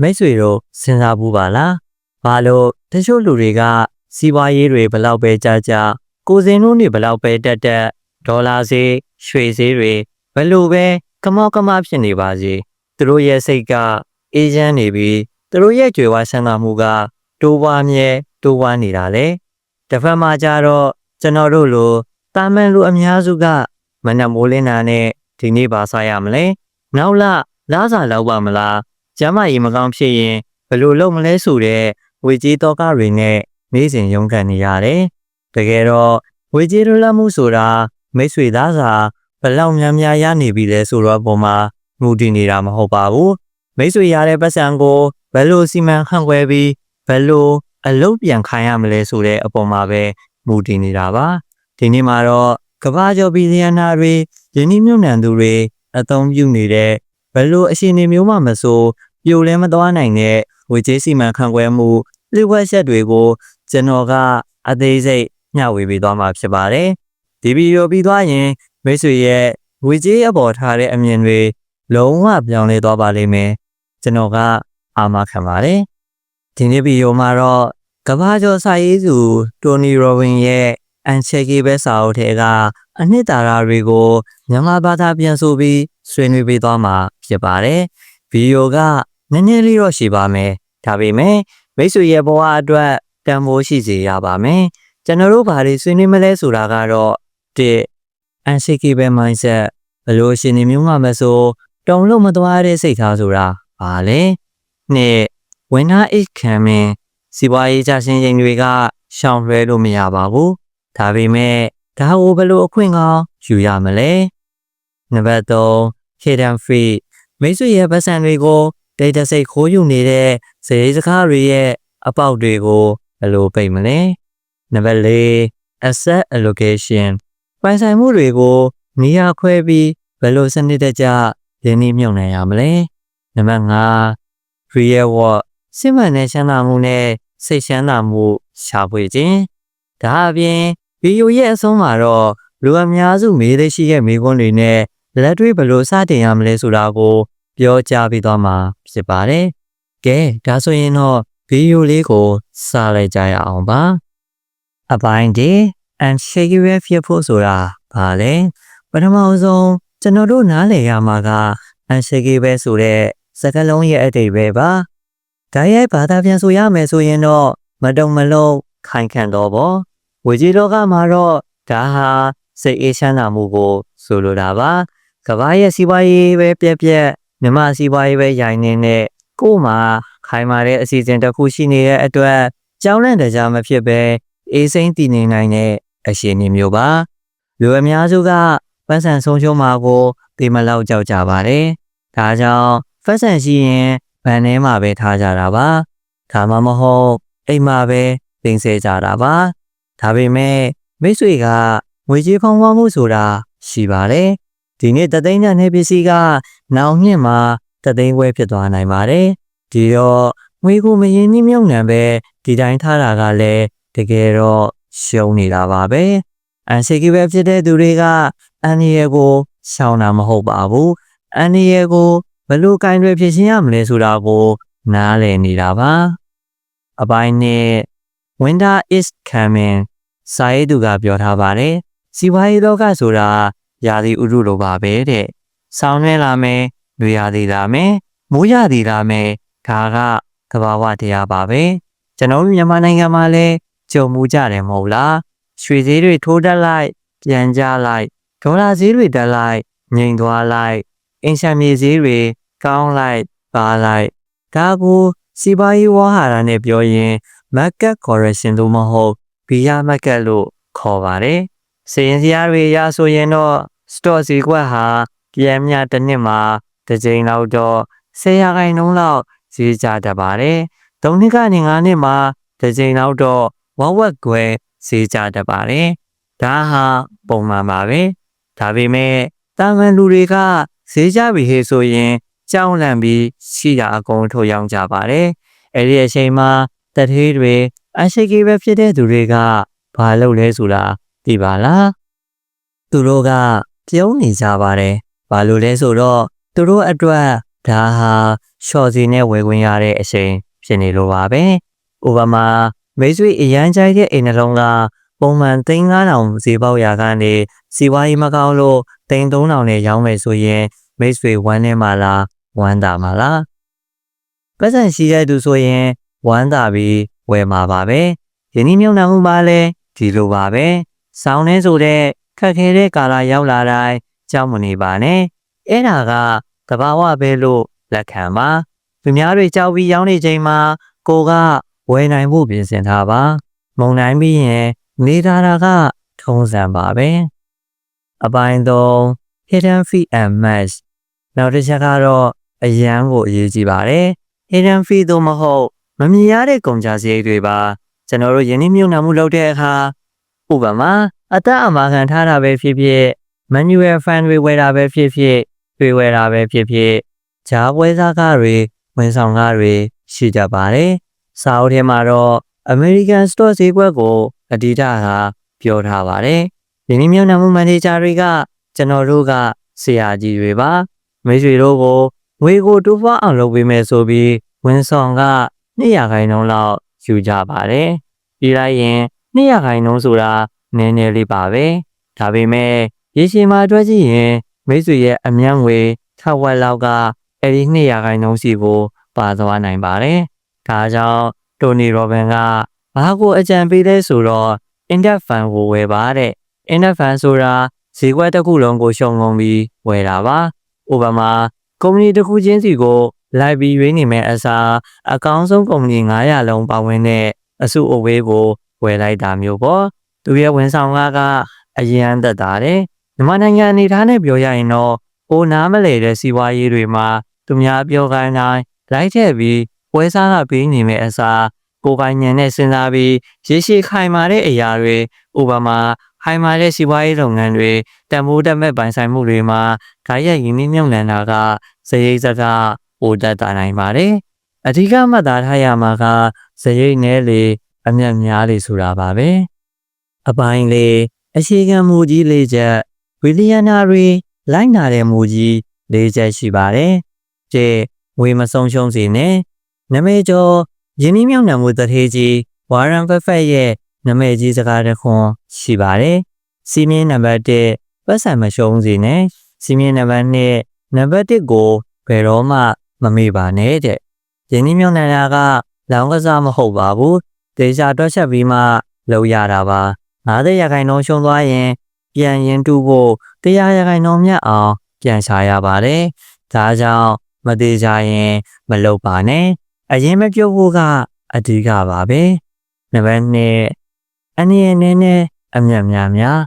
မိတ်ဆွေတို့စဉ်းစားဘူးပါလားဘာလို့တချို့လူတွေကစီးပွားရေးတွေဘလောက်ပဲကြာကြာကိုယ်စင်တို့နေဘလောက်ပဲတက်တက်ဒေါ်လာဈေးရွှေဈေးတွေဘလို့ပဲကမောက်ကမဖြစ်နေပါစေသူတို့ရဲ့စိတ်ကအေးချမ်းနေပြီးသူတို့ရဲ့ကြွယ်ဝဆန္ဒမှုကတိုးပွားမြဲတိုးပွားနေတာလေတစ်ဖက်မှာကျတော့ကျွန်တော်တို့လိုတာမန်လူအများစုကမနက်မိုးလင်းတာနဲ့ဒီနေ့ပါစားရမလဲနောက်လလားစာလောက်ပါမလား ကျမ်းမာရေးမကောင်းဖြစ်ရင်ဘယ်လိုလုပ်မလဲဆိုတဲ့ဝေကြီးတော့ကတွေနဲ့နေ့စဉ်ရုန်းကန်နေရတယ်တကယ်တော့ဝေကြီးလွတ်လပ်မှုဆိုတာမိတ်ဆွေသားစာဘယ်လောက်များများရနေပြီလဲဆိုတော့ပုံမှာမူတည်နေတာမဟုတ်ပါဘူးမိတ်ဆွေရတဲ့ပတ်စံကိုဘယ်လိုစီမံခန့်ခွဲပြီးဘယ်လိုအလုပ်ပြန်ခိုင်းရမလဲဆိုတဲ့အပေါ်မှာပဲမူတည်နေတာပါဒီနေ့မှာတော့ကမ္ဘာကျော်ဘီလီယံနာတွေယင်းနှမြုံနှံသူတွေအသုံးပြုနေတဲ့ဘယ်လိုအခြေအနေမျိုးမှမဆို ပြိုလဲမသွားနိုင်တဲ့ဝေကျေးစီမံခန့်ခွဲမှုလျှို့ဝှက်ချက်တွေကိုကျွန်တော်ကအသေးစိတ်မျှဝေပေးသွားမှာဖြစ်ပါတယ်ဒီဗီဒီယိုပြီးသွားရင်မိတ်ဆွေရဲ့ဝေကျေးအပေါ်ထားတဲ့အမြင်တွေလုံးဝပြောင်းလဲသွားပါလိမ့်မယ်ကျွန်တော်ကအာမခံပါတယ်ဒီနေ့ဗီဒီယိုမှာတော့ကမ္ဘာကျော်စာရေးသူတိုနီရိုဘင်ရဲ့အန်ချက်ကီပဲစာအုပ်ထဲကအနှစ်သာရတွေကိုမြန်မာဘာသာပြန်ဆိုပြီးဆွေးနွေးပေးသွားမှာဖြစ်ပါတယ်ဗီဒီယိုက နည်းနည်းလေးတော့ရှိပါမယ်ဒါပေမဲ့မိတ်ဆွေရဲ့ဘဝအတွက်တန်ဖိုးရှိစေရပါမယ်ကျွန်တော်တို့ဘာတွေဆွေးနွေးမလဲဆိုတာကတော့တစ် unshakable mindset ဘယ်လိုအရှင်နေမျိုးမှမဆိုတုံလို့မသွားတဲ့စိတ်ထားဆိုတာဘာလဲနှစ် winner is coming စီးပွားရေးကြရှင်ရင်တွေကရှောင်လွှဲလို့မရပါဘူးဒါပေမဲ့ဒါကိုဘယ်လိုအခွင့်ကောင်းယူရမလဲနံပါတ်3 hidden free မိတ်ဆွေရဲ့ပတ်စံတွေကို data စိတ်ခိုးယူနေတဲ့ဇေယျစကားတွေရဲ့အပေါက်တွေကိုဘယ်လိုပိတ်မလဲနံပါတ်4 asset allocation ပိုင်ဆိုင်မှုတွေကိုနေရာခွဲပြီးဘယ်လိုစနစ်တကျရင်းနှီးမြှုပ်နှံရမလဲနံပါတ်5 real world စစ်မှန်တဲ့ချမ်းသာမှုနဲ့စိတ်ချမ်းသာမှုရှာဖွေခြင်းဒါအပြင်ဗီဒီယိုရဲ့အဆုံးမှာတော့လူအများစုမေးသိရှိတဲ့မေးခွန်းတွေနဲ့လက်တွေ့ဘယ်လိုစတင်ရမလဲဆိုတာကို ပြောကြားပေးသွားမှာဖြစ်ပါတယ်။ကဲဒါဆိုရင်တော့ဗီဒီယိုလေးကိုစလိုက်ကြရအောင်ပါ။အပိုင်းဒီ unshakable ဖြစ်ဖို့ဆိုတာဘာလဲ။ပထမဆုံးကျွန်တော်တို့နားလည်ရမှာက unshakable ဆိုတဲ့စကားလုံးရဲ့အတိတ်ပဲပါ။ဒါရိုက်ဘာသာပြန်ဆိုရမယ်ဆိုရင်တော့မတုံမလုံးခိုင်ခံတော့ပေါ့။ဝေကြီးလောကမှာတော့ဒါဟာစိတ်အေးချမ်းသာမှုကိုဆိုလိုတာပါ။ကမ္ဘာရဲ့စီးပွားရေးပဲပြက်ပြက် မြမစီးပွားရေးပဲရိုင်းနေတဲ့ကို့မှာခိုင်မာတဲ့အစီအစဉ်တစ်ခုရှိနေတဲ့အတွက်ကြောင်းလန့်တကြားမဖြစ်ပဲအေးစိမ့်တည်နေနိုင်တဲ့အရှင်နေမျိုးပါလူအများစုကပတ်စံဆုံးရှုံးမှာကိုဒီမလောက်ကြောက်ကြပါတယ်ဒါကြောင့်ဖက်ဆန်ရှိရင်ဗန်ထဲမှာပဲထားကြတာပါဒါမှမဟုတ်အိမ်မှာပဲတင်ဆဲကြတာပါဒါပေမဲ့မိတ်ဆွေကငွေကြေးဖောင်းပွားမှုဆိုတာရှိပါတယ် ဒီနေ့တသိန်းနဲ့ပစ္စည်းကနောင်နှစ်မှာတသိန်းခွဲဖြစ်သွားနိုင်ပါတယ်ဒီတော့ငွေကိုမရင်နှိမ့်မြုံနှံပဲဒီတိုင်းထားတာကလည်းတကယ်တော့ရှုံးနေတာပါပဲအန်စီကီပဲဖြစ်တဲ့သူတွေကအန်ရီယကိုရှောင်တာမဟုတ်ပါဘူးအန်ရီယကိုဘယ်လိုကင်တွေဖြစ်ရှင်းရမလဲဆိုတာကိုနားလည်နေတာပါအပိုင်းနဲ့ winter is coming စာရေးသူကပြောထားပါတယ်စီဝါရေးလောကဆိုတာ ရာသီဥတုလိုပါပဲတဲ့ဆောင်းရဲလာမယ်နွေရာသီလာမယ်မိုးရာသီလာမယ်ဒါကသဘာဝတရားပါပဲကျွန်တော်တို့မြန်မာနိုင်ငံမှာလည်းကြုံမှုကြတယ်မဟုတ်လားရွှေဈေးတွေထိုးတက်လိုက်ပြန်ကျလိုက်ဒေါ်လာဈေးတွေတက်လိုက်ငြိမ်သွားလိုက်အင်ရှန်မြေဈေးတွေကောင်းလိုက်ပါလိုက်ဒါကိုစီပါရေးဝါဟာရနဲ့ပြောရင် market correction လို့မဟုတ်ဘီယာ market လို့ခေါ်ပါတယ်စီရင်စရာတွေရဆိုရင်တော့ stock ဈေးကွက်ဟာပြန်မြတစ်နှစ်မှာတစ်ကြိမ်လောက်တော့10ရာခိုင်နှုန်းလောက်ဈေးကျတတ်ပါတယ်။၃နှစ်ကနေ၅နှစ်မှာတစ်ကြိမ်လောက်တော့ဝက်ဝက်ကွယ်ဈေးကျတတ်ပါတယ်။ဒါဟာပုံမှန်ပါပဲ။ဒါပေမဲ့တာမန်လူတွေကဈေးကျပြီဟေးဆိုရင်ကြောင်းလန့်ပြီးရှိတာအကုန်ထုတ်ရောင်းကြပါတယ်။အဲ့ဒီအချိန်မှာတထေးတွေအရှိကေပဲဖြစ်တဲ့သူတွေကဘာလုပ်လဲဆိုတာသိပါလား။သူတို့က ပြုံးနေကြပါတယ်။ဘာလို့လဲဆိုတော့သူတို့အတွက်ဒါဟာရှော့စီနဲ့ဝယ်ခွင့်ရတဲ့အချိန်ဖြစ်နေလို့ပါပဲဥပမာမိတ်ဆွေအရန်ကြိုက်တဲ့အိမ်နှလုံးကပုံမှန်3900ဈေးပေါက်ရာကနေစီဝါရီမကောင်းလို့3000နဲ့ရောင်းမယ်ဆိုရင်မိတ်ဆွေဝမ်းနေမှာလားဝမ်းသာမှာလားပတ်စံရှိတဲ့သူဆိုရင်ဝမ်းသာပြီးဝယ်မှာပါပဲယင်းဒီမြုံနှံမှုပါလဲဒီလိုပါပဲဆောင်းနေဆိုတဲ့ ခက်ခဲတဲ့ကာလရောက်လာတိုင်းကြောက်မနေပါနဲ့အဲ့ဒါကသဘာဝပဲလို့လက်ခံပါသူများတွေကြောက်ပြီးရောင်းနေချိန်မှာကိုကဝယ်နိုင်ဖို့ပြင်ဆင်ထားပါ မုံနိုင်ပြီးရင်နေသားတာကထုံးစံပါပဲအပိုင်းသုံး hidden fee and match နောက်တစ်ချက်ကတော့အရန်ကိုအရေးကြီးပါတယ် hidden fee သို့မဟုတ်မမြင်ရတဲ့ကုန်ကြစရိတ်တွေပါကျွန်တော်တို့ယင်းနှမြုံနှံမှုလုပ်တဲ့အခါဥပမာ အသက်အမာခံထားတာပဲဖြစ်ဖြစ် manual fan တွေဝယ်တာပဲဖြစ်ဖြစ်တွေဝယ်တာပဲဖြစ်ဖြစ်ဂျားပွဲစားကားတွေဝန်ဆောင်ကားတွေရှိကြပါတယ်စာအုပ်ထဲမှာတော့ American Store ဈေးကွက်ကိုအဒီတာကပြောထားပါတယ်ယင်းနှမြုံနှံမှုမန်နေဂျာတွေကကျွန်တော်တို့ကဆရာကြီးတွေပါမိတ်ဆွေတို့ကိုငွေကိုတိုးပွားအောင်လုပ်ပေးမယ်ဆိုပြီးဝန်ဆောင်က200ခိုင်နှုန်းလောက်ယူကြပါတယ်။ပြီးလိုက်ရင်200ခိုင်နှုန်းဆိုတာ နည်းနည်းလေးပါပဲ။ဒါပေမဲ့ရေရှည်မှာတွက်ကြည့်ရင်မိတ်ဆွေရဲ့အမြတ်ငွေထက်ဝက်လောက်ကအဲ့ဒီ200ခိုင်နှုန်းစီကိုပါသွားနိုင်ပါတယ်။ဒါကြောင့်တိုနီရောဘန်ကဘာကိုအကြံပေးလဲဆိုတော့ index fund ကိုဝယ်ပါတဲ့ index fund ဆိုတာဈေးကွက်တစ်ခုလုံးကိုရှုံငုံပြီးဝယ်တာပါ။ဥပမာကုမ္ပဏီတစ်ခုချင်းစီကိုလိုက်ပြီးရွေးနေမဲ့အစားအကောင်းဆုံးကုမ္ပဏီ900လုံးပါဝင်တဲ့အစုအဝေးကိုဝယ်လိုက်တာမျိုးပေါ့ သူရဲ့ဝန်ဆောင်ကားကအရန်သက်သာတယ်မြန်မာနိုင်ငံအနေထားနဲ့ပြောရရင်တော့ဟိုနားမလဲတဲ့စီးပွားရေးတွေမှာသူများပြောခိုင်းတိုင်းလိုက်ထည့်ပြီးပွဲစားကပေးနေမဲ့အစားကိုယ်ပိုင်ဉာဏ်နဲ့စဉ်းစားပြီးရေရှည်ခိုင်မာတဲ့အရာတွေဥပမာခိုင်မာတဲ့စီးပွားရေးလုပ်ငန်းတွေတန်ဖိုးတက်မဲ့ပိုင်ဆိုင်မှုတွေမှာဓာတ်ရိုက်ရင်းနှီးမြှုပ်နှံတာကစရိတ်စကားပိုတက်တာနိုင်ပါတယ်။အဓိကမှတ်သားထားရမှာကစရိတ်နဲ့လေအမျက်များလေဆိုတာပါပဲ။ အပိုင်းလေးအရှိခံမူကြီးလေးချက်ဝီလီယနာရီလိုက်နာတဲ့မူကြီးလေးချက်ရှိပါတယ်။ကျဲဝေမဆုံးရှုံးစေနဲ့နမေကျော်ယင်းနှမြောက်နှံမှုတထေးကြီးဝါရန်ဖက်ဖက်ရဲ့နမဲကြီးစကားတစ်ခွန်းရှိပါတယ်။စီမင်းနံပါတ်1ပတ်စံမရှုံးစေနဲ့စီမင်းနံပါတ်2နံပါတ်1ကိုဘယ်တော့မှမမေ့ပါနဲ့တဲ့။ယင်းနှမြောက်နှံတာကလောင်းကစားမဟုတ်ပါဘူး။ဒေရှာတွက်ချက်ပြီးမှလုပ်ရတာပါ။ 90ရာခိုင်နှုန်းရှုံးသွားရင်ပြန်ရင်တူဖို့100ရာခိုင်နှုန်းမြတ်အောင်ပြန်ရှာရပါတယ်။ဒါကြောင့်မသေးကြရင်မလုပ်ပါနဲ့။အရင်မပြုတ်ဖို့ကအဓိကပါပဲ။နံပါတ်2အနေနဲ့နဲ့အမြတ်များများ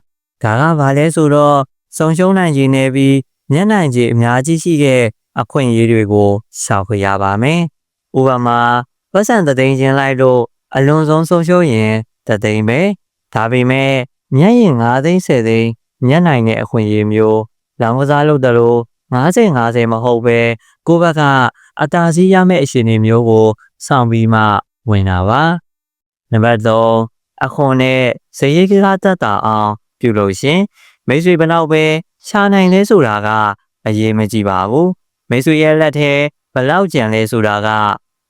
ဒါကဘာလဲဆိုတော့ဆုံရှုံးနိုင်ခြင်းနဲ့ပြီးမျက်နှာကြီးအများကြီးရှိတဲ့အခွင့်အရေးတွေကိုရှောက်ခွေရပါမယ်။ဥပမာပတ်စံသသိန်းချင်းလိုက်လို့အလွန်ဆုံးဆုံးရှုံးရင်သသိန်းပဲ။ ဒါပေမဲ့မျက်ရင်9သိန်း10သိန်းမျက်နိုင်တဲ့အခွင့်အရေးမျိုးလောင်ကစားလုပ်တယ်လို့50 50မဟုတ်ပဲကိုယ့်ဘက်ကအတားစီးရမယ့်အခြေအနေမျိုးကိုစောင့်ပြီးမှဝင်တာပါ။နံပါတ်3အခွန်နဲ့ဇေယျကစားတတ်တာအောင်ပြုလို့ရှင်မိတ်ဆွေဘလောက်ပဲရှာနိုင်လဲဆိုတာကအရေးမကြီးပါဘူးမိတ်ဆွေရဲ့လက်ထဲဘလောက်ကြံလဲဆိုတာက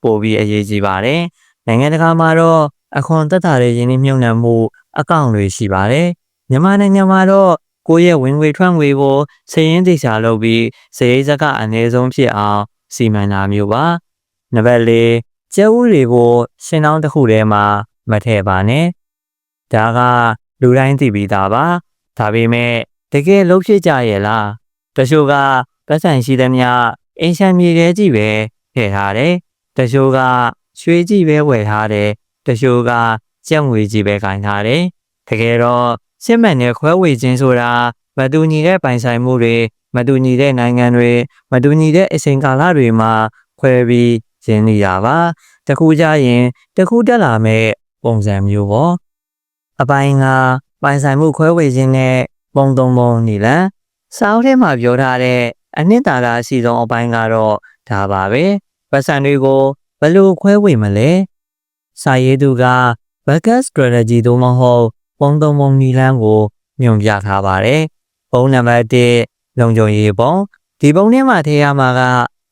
ပိုပြီးအရေးကြီးပါတယ်နိုင်ငံတကာမှာတော့ အခွန်တက်တာတွေရင်းနှီးမြှုပ်နှံမှုအကောင့်တွေရှိပါတယ်မြန်မာနိုင်ငံမှာတော့ကိုယ့်ရဲ့ဝင်ငွေထွက်ငွေကိုစည်ရင်းသိချာလုပ်ပြီးစရိတ်စကအနည်းဆုံးဖြစ်အောင်စီမံတာမျိုးပါနံပါတ်၄ကျဲဥတွေကိုရှင်းအောင်တစ်ခုထဲမှာမထည့်ပါနဲ့ဒါကလူတိုင်းသိပြီးသားပါဒါပေမဲ့တကယ်လုံးဖြစ်ကြရဲ့လားတချို့ကပတ်စံရှိသမျှအင်ရှန်မြေထဲကြည့်ပဲထည့်ထားတယ်တချို့ကရွှေကြည့်ပဲဝယ်ထားတယ် တချို့ကကြက်ငွေကြည့်ပဲကင်ထားတယ်တကယ်တော့စစ်မှန်တဲ့ခွဲဝေခြင်းဆိုတာမတူညီတဲ့ပိုင်ဆိုင်မှုတွေမတူညီတဲ့နိုင်ငံတွေမတူညီတဲ့အချိန်ကာလတွေမှာခွဲပြီးရင်းနေရပါတခုကြရင်တခုတက်လာမဲ့ပုံစံမျိုးပေါ့အပိုင်းကပိုင်ဆိုင်မှုခွဲဝေခြင်းနဲ့ပုံသုံးပုံနေလန်စာအုပ်ထဲမှာပြောထားတဲ့အနှစ်သာရအစီဆုံးအပိုင်းကတော့ဒါပါပဲပတ်စံတွေကိုဘယ်လိုခွဲဝေမလဲ စာရေးသူက backup strategy သို့မဟုတ်ပုံသုံးပုံနီလန်းကိုညွှန်ပြထားပါတယ်ပုံနံပါတ်1လုံခြုံရေးပုံဒီပုံထဲမှာထည့်ရမှာက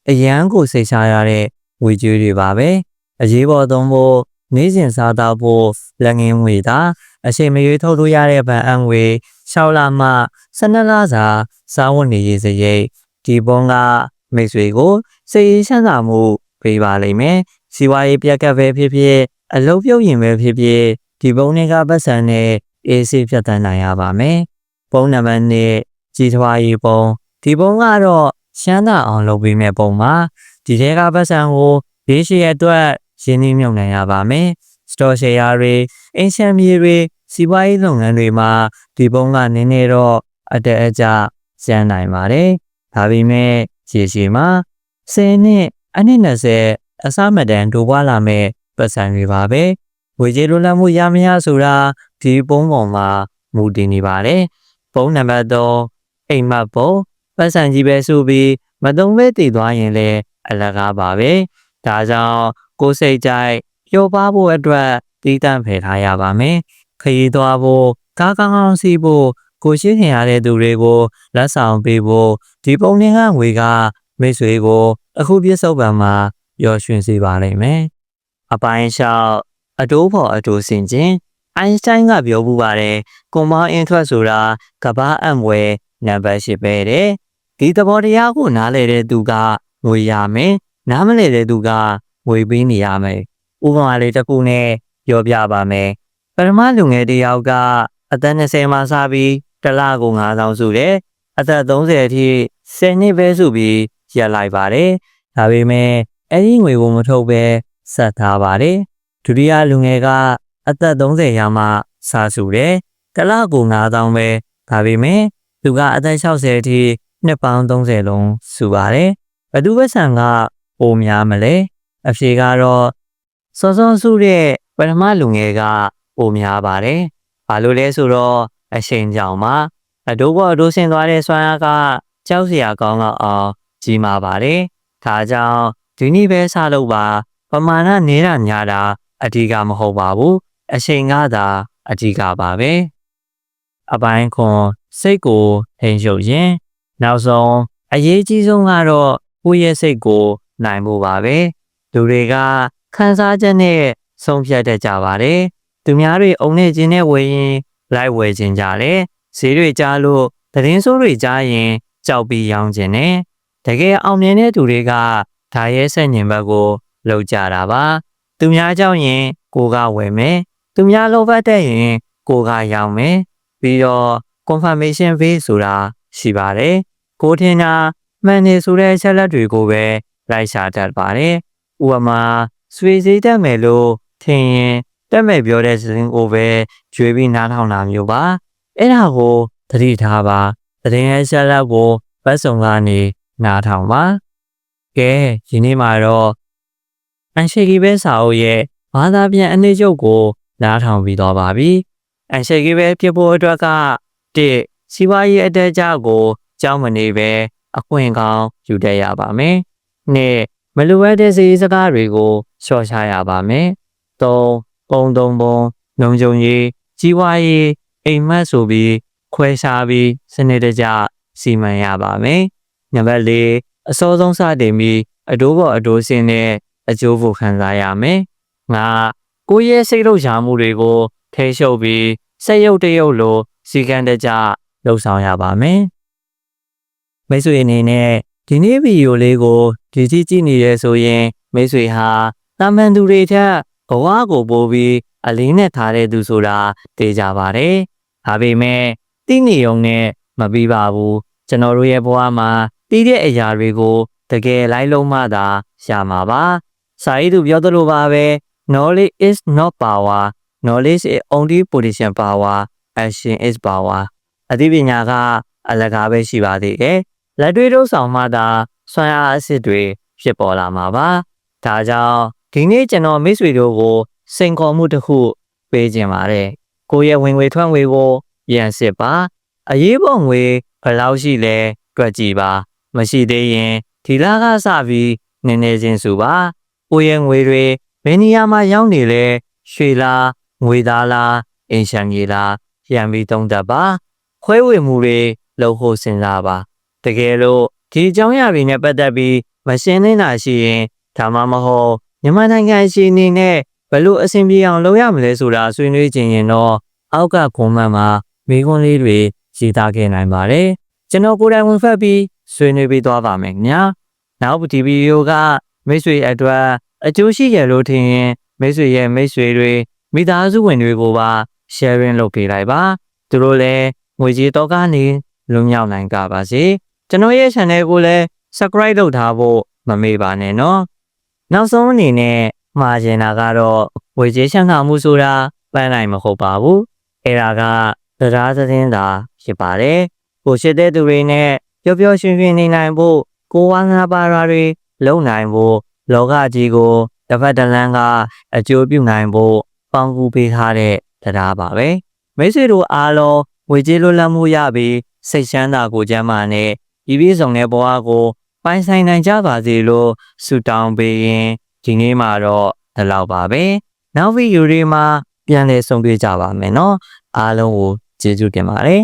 အရန်ကိုစိတ်ချရတဲ့ငွေကြေးတွေပါပဲအရေးပေါ်သုံးဖို့နေ့စဉ်စားသောက်ဖို့လက်ငင်းငွေသာအချိန်မရွေးထုတ်လို့ရတဲ့ဗန်အံငွေ6လမှ12လစာစားဝတ်နေရေးစရိတ်ဒီပုံကမိတ်ဆွေကိုစိတ်ရင်းချမ်းသာမှုပေးပါလိမ့်မယ်စီးပွားရေးပြက်ကပ်ပဲဖြစ်ဖြစ် အလုပ်ပြုတ်ရင်ပဲဖြစ်ဖြစ်ဒီပုံတွေကပတ်စံနဲ့အေးဆေးဖြတ်တန်းနိုင်ရပါမယ်ပုံနံပါတ်1ကြီးထွားရေးပုံဒီပုံကတော့ရှမ်းသာအောင်လုပ်ပေးမဲ့ပုံပါဒီထဲကပတ်စံကိုဒီရှိရအတွက်ရင်းနှီးမြှုပ်နှံရပါမယ်စတော်ရှယ်ယာတွေအင်ရှမ်မြေတွေစီးပွားရေးလုပ်ငန်းတွေမှာဒီပုံကနည်းနည်းတော့အတက်အကျကျန်နိုင်ပါတယ်ဒါပေမဲ့ရေရှည်မှာ10နှစ်အနည်း20အစမတန်ဒိုးပွားလာမဲ့ ပတ်စံတွေပါပဲဝေကျေလွတ်လပ်မှုရမရဆိုတာဒီပုံပေါ်မှာမူတည်နေပါတယ်ပုံနံပါတ်3အိမ်မက်ပုံပတ်စံကြီးပဲဆိုပြီးမတုံးပဲတည်သွားရင်လည်းအလကားပါပဲဒါကြောင့်ကိုယ်စိတ်ကြိုက်ပျော်ပါဖို့အတွက်တည်တံ့ဖယ်ထားရပါမယ်ခရီးသွားဖို့ကားကောင်းကောင်းစီးဖို့ကိုရှိခင်ရတဲ့သူတွေကိုလက်ဆောင်ပေးဖို့ဒီပုံနှင်းကငွေကမိတ်ဆွေကို အခုပြစ္ဆုတ်ပံမှာပျော်ရွှင်စေပါလိမ့်မယ် အပိုင်းလျှောက်အတိုးဖို့အတိုးစင်ခြင်းအိုင်စတိုင်းကပြောမှုပါတယ်ကွန်မောင်းအင်ထွက်ဆိုတာကဘာအံ့ဝဲနံပါတ်၈ပဲတဲ့ဒီသဘောတရားကိုနားလည်တဲ့သူကငွေရမယ်နားမလည်တဲ့သူကငွေပေးနေရမယ်ဥပမာလေးတစ်ခုနဲ့ပြောပြပါမယ်ပရမလူငယ်တစ်ယောက်ကအသက်20မှာစပြီးတစ်လကို9000စုတယ်အသက်30အထိ10နှစ်ပဲစုပြီးရက်လိုက်ပါတယ်ဒါပေမဲ့အဲ့ဒီငွေကိုမထုတ်ပဲ ဆက်ထားပါတယ်ဒုတိယလူငယ်ကအသက်30ရာမှစာစုတယ်တစ်လကို9000ပဲဒါပေမဲ့သူကအသက်60အထိနှစ်ပေါင်း30လုံးစုပါတယ်ဘသူဝက်ဆန်ကပိုများမလဲအဖြေကတော့စောစောစုတဲ့ပထမလူငယ်ကပိုများပါတယ်ဘာလို့လဲဆိုတော့အချိန်ကြောင်မှာအတိုးပေါ်အတိုးဆင်းသွားတဲ့ဆွမ်းအားကကြောက်စရာကောင်းတော့အောင်ကြီးမာပါတယ်ဒါကြောင့်ဒီနေ့ပဲစလုပ်ပါ ပမာဏနေတာညာတာအဓိကမဟုတ်ပါဘူးအချိန်ကသာအဓိကပါပဲအပိုင်းခွန်စိတ်ကိုထိန်ချုပ်ရင်နောက်ဆုံးအရေးကြီးဆုံးကတော့ကိုယ့်ရဲ့စိတ်ကိုနိုင်ဖို့ပါပဲလူတွေကခံစားချက်နဲ့ဆုံးဖြတ်တတ်ကြပါတယ်သူများတွေအုံနေခြင်းနဲ့ဝယ်ရင်လိုက်ဝယ်ခြင်းကြတယ်ဈေးတွေကြားလို့သတင်းဆိုးတွေကြားရင်ကြောက်ပြီးရောင်းခြင်းနဲ့တကယ်အောင်မြင်တဲ့သူတွေကဒါရဲဆက်ညင်ဘက်ကို လှုပ်ကြတာပါသူများကြောင့်ရင်ကိုကဝယ်မယ်သူများလိုဘတ်တဲ့ရင်ကိုကရောင်းမယ်ပြီးတော့ confirmation fee ဆိုတာရှိပါတယ်ကိုထင်တာမှန်နေဆိုတဲ့အချက်လက်တွေကိုပဲလိုက်ရှာတတ်ပါတယ်ဥပမာဆွေစည်းတတ်မယ်လို့ထင်ရင်တက်မဲ့ပြောတဲ့စင်းကိုပဲကြွေးပြီးနားထောင်တာမျိုးပါအဲ့ဒါကိုသတိထားပါသတင်းရဲ့ချက်လက်ကိုပတ်စုံကနေနားထောင်ပါကဲဒီနေ့မှာတော့ အန်ရှိကီပဲစာအုပ်ရဲ့ဘာသာပြန်အနည်းချုပ်ကိုနားထောင်ပြီးတော့ပါပြီအန်ရှိကီပဲပြဖို့အတွက်ကတစ်စီးပွားရေးအတက်အကျကိုကြောင်းမနေပဲအခွင့်ကောင်းယူတတ်ရပါမယ်နှစ်မလိုအပ်တဲ့စီးစကားတွေကိုလျှော့ချရပါမယ်သုံးပုံသုံးပုံလုံခြုံရေးကြီးပွားရေးအိမ်မက်ဆိုပြီးခွဲခြားပြီးစနစ်တကျစီမံရပါမယ်နံပါတ်၄အစောဆုံးစတင်ပြီးအတိုးပေါ်အတိုးစင်းနဲ့ အကျိုးဖို့ခံစားရမယ်ငါကိုယ့်ရဲ့စိတ်လှုပ်ရှားမှုတွေကိုထိရှုပ်ပြီးစက်ရုပ်တရုပ်လိုစီကံတကျလှုပ်ဆောင်ရပါမယ်မိတ်ဆွေအနေနဲ့ဒီနေ့ဗီဒီယိုလေးကိုဒီကြည့်ကြည့်နေရဆိုရင်မိတ်ဆွေဟာတာမန်သူတွေထက်ဘဝကိုပို့ပြီးအလင်းနဲ့ထားတဲ့သူဆိုတာသိကြပါတယ်။ဒါပေမဲ့တိနေုံနဲ့မပြီးပါဘူး။ကျွန်တော်တို့ရဲ့ဘဝမှာတည်တဲ့အရာတွေကိုတကယ်လိုက်လုံးမှသာရှာမှာပါ။ စာရေးသူပြောသလိုပါပဲ knowledge is not power knowledge is only position power action is power အသိပညာကအလကားပဲရှိပါသေးတယ်။လက်တွေ့ထုတ်ဆောင်မှသာဆွမ်းအားအစစ်တွေဖြစ်ပေါ်လာမှာပါ။ဒါကြောင့်ဒီနေ့ကျွန်တော်မိတ်ဆွေတို့ကိုစိန်ခေါ်မှုတစ်ခုပေးခြင်းပါတယ်။ကိုယ့်ရဲ့ဝင်ငွေထွက်ငွေကိုပြန်စစ်ပါ။အရေးပေါ်ငွေဘယ်လောက်ရှိလဲတွက်ကြည့်ပါ။မရှိသေးရင်ဒီလကစပြီးနည်းနည်းချင်းစုပါ။ ကိုယ့်ရဲ့ငွေတွေဘယ်နေရာမှာရောက်နေလဲရွှေလားငွေသားလားအင်ရှန်ကြီးလားပြန်ပြီးသုံးသပ်ပါ။ခွဲဝေမှုတွေလုပ်ဖို့စဉ်းစားပါ။တကယ်လို့ဒီအကြောင်းအရာတွေနဲ့ပတ်သက်ပြီးမရှင်းနေတာရှိရင်ဒါမှမဟုတ်မြန်မာနိုင်ငံရှိအနေနဲ့ဘယ်လိုအဆင်ပြေအောင်လုပ်ရမလဲဆိုတာဆွေးနွေးခြင်းရင်တော့အောက်ကကွန်မန့်မှာမိခွန်းလေးတွေရေးသားခဲ့နိုင်ပါတယ်ကျွန်တော်ကိုယ်တိုင်ဝင်ဖက်ပြီးဆွေးနွေးပေးသွားပါမယ်ခင်ဗျာနောက်ဒီဗီဒီယိုက မိတ်ဆွေအတွက်အကျိုးရှိရလို့ထင်ရင်မိတ်ဆွေရဲ့မိတ်ဆွေတွေမိသားစုဝင်တွေကိုပါ sharing လုပ်ပေးလိုက်ပါသူတို့လည်းငွေကြေးတော့ကနေလွန်မြောက်နိုင်ကြပါစေကျွန်တော်ရဲ့ channel ကိုလည်း subscribe လုပ်ထားဖို့မမေ့ပါနဲ့နော်နောက်ဆုံးအနေနဲ့မှာကျင်တာကတော့ငွေကြေးချမ်းသာမှုဆိုတာပန်းနိုင်မဟုတ်ပါဘူးအဲ့ဒါကတရားသတင်းသာဖြစ်ပါတယ်ကိုရှိတဲ့သူတွေနဲ့ပျော်ပျော်ရွှင်ရွှင်နေနိုင်ဖို့ကိုဝါငါပါရာတွေ လုံနိုင်ဖို့လောကကြီးကိုတစ်ဖက်တစ်လမ်းကအကျိုးပြုနိုင်ဖို့ပေါင်းကူပေးထားတဲ့တရားပါပဲမိတ်ဆွေတို့အားလုံးငွေကြေးလွတ်လပ်မှုရပြီးစိတ်ချမ်းသာကိုကျမ်းမာနဲ့ဒီပြည့်စုံတဲ့ဘဝကိုပိုင်ဆိုင်နိုင်ကြပါစေလို့ဆုတောင်းပေးရင်ဒီနေ့မှာတော့ဒီလောက်ပါပဲနောက်ဗီဒီယိုတွေမှာပြန်လည်ဆုံတွေ့ကြပါမယ်နော်အားလုံးကိုကျေးဇူးတင်ပါတယ်